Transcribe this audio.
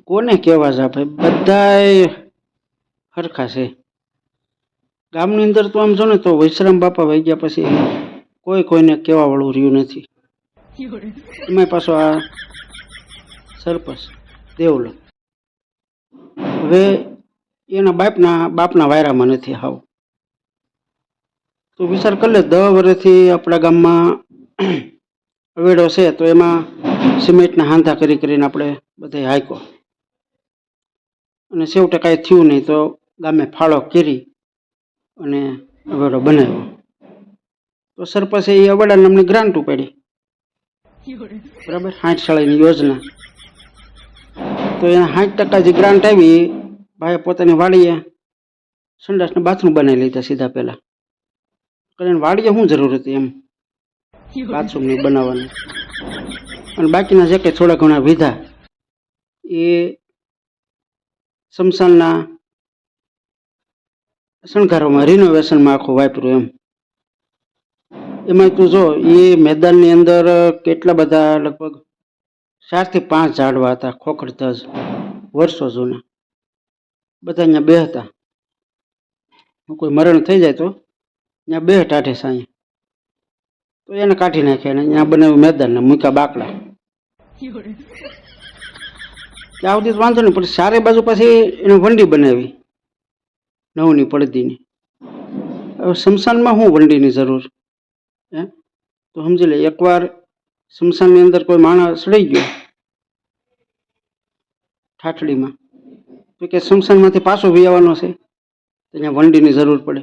કોને કહેવા છે ભાઈ? બધાય હરખા છે. ગામની અંદર તો આમ જો ને તો વિશ્રામ બાપા વહી ગયા પછી કોઈ કોઈને કહેવા વાળું રહ્યું નથી. એમાં પાછો આ સરપંચ દેવલ હવે એના બાપના બાપના વાયરામાં નથી હાવ. તો વિચાર કરી લે દસ વર્ષથી આપણા ગામમાં અવેડો છે, તો એમાં સિમેન્ટના હાંધા કરી કરીને આપણે બધે હાયકો અને છેવટે કાંઈ થયું નહીં તો ગામે ફાળો કરી અને અવેડો બનાવ્યો. તો સરપંચે એ અવેડાને અમને ગ્રાન્ટ ઉપાડી. બરાબર? સાઠ શાળાની યોજના. તો એના સાઠ ટકા જે ગ્રાન્ટ આવી ભાઈએ પોતાની વાડીએ સંડાસને બાથરૂમ બનાવી લીધા સીધા પહેલાં. કારણ વાડીએ શું જરૂર હતી એમ? બાથરૂમની બનાવવાની. અને બાકીના જે કંઈ થોડા ઘણા વિધા, એ શમશાનના શણગારોમાં રિનોવેશનમાં આખું વાપર્યું એમ. એમાં તું જો એ મેદાનની અંદર કેટલા બધા લગભગ ચારથી પાંચ ઝાડવા હતા ખોખડધજ વર્ષો જૂના. બધા અહીંયા બે હતા. કોઈ મરણ થઈ જાય તો ત્યાં બે ટાઠે સાંઈ તો એને કાઢી નાખ્યા અને અહીંયા બનાવ્યું મેદાનને મૂક્યા બાકડા. ત્યાં સુધી વાંધો નહીં, પણ ચારે બાજુ પાછી એને વંડી બનાવી. નવની પડદીની. હવે શમશાનમાં શું વંડીની જરૂર? હે? તો સમજી લે, એકવાર શમશાનની અંદર કોઈ માણસ સડી ગયો, ઠાઠડીમાં, તો કે શમશાનમાંથી પાછો વી આવવાનો છે, તો અહીંયા વંડીની જરૂર પડે.